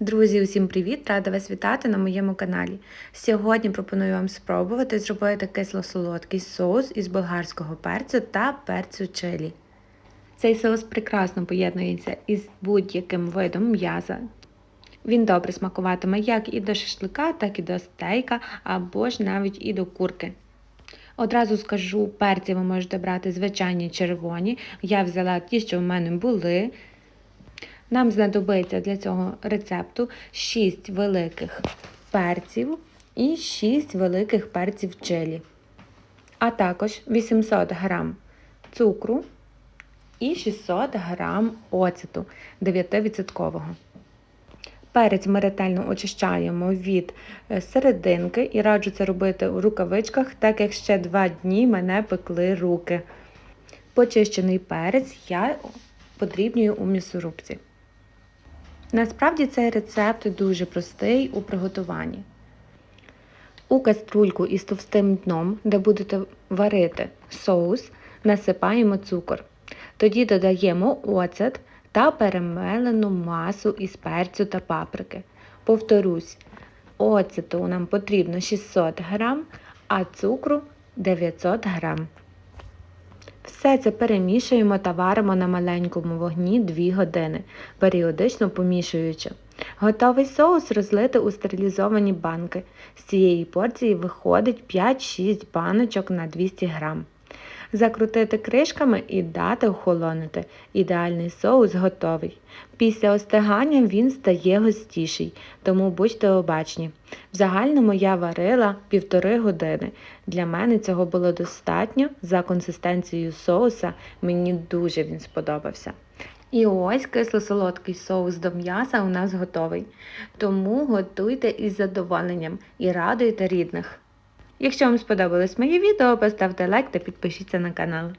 Друзі, усім привіт! Рада вас вітати на моєму каналі. Сьогодні пропоную вам спробувати зробити кисло-солодкий соус із болгарського перцю та перцю чилі. Цей соус прекрасно поєднується із будь-яким видом м'яса. Він добре смакуватиме як і до шашлика, так і до стейка, або ж навіть і до курки. Одразу скажу, перці ви можете брати звичайні червоні. Я взяла ті, що в мене були. Нам знадобиться для цього рецепту 6 великих перців і 6 великих перців чилі, а також 800 г цукру і 600 г оцету 9%. Перець ми ретельно очищаємо від е, серединки і раджу це робити у рукавичках, так як ще 2 дні мене пекли руки. Почищений перець я подрібнюю у м'ясорубці. Насправді цей рецепт дуже простий у приготуванні. У каструльку із товстим дном, де будете варити соус, насипаємо цукор. Тоді додаємо оцет та перемелену масу із перцю та паприки. Повторюсь, оцету нам потрібно 600 г, а цукру 900 г. Все це перемішуємо та варимо на маленькому вогні 2 години, періодично помішуючи. Готовий соус розлити у стерилізовані банки. З цієї порції виходить 5-6 баночок на 200 г. Закрутити кришками і дати охолонути. Ідеальний соус готовий. Після остигання він стає густіший, тому будьте обачні. В загальному я варила півтори години. Для мене цього було достатньо. За консистенцією соуса мені дуже він сподобався. І ось кисло-солодкий соус до м'яса у нас готовий. Тому готуйте із задоволенням і радуйте рідних. Якщо вам сподобалось моє відео, поставте лайк та підпишіться на канал.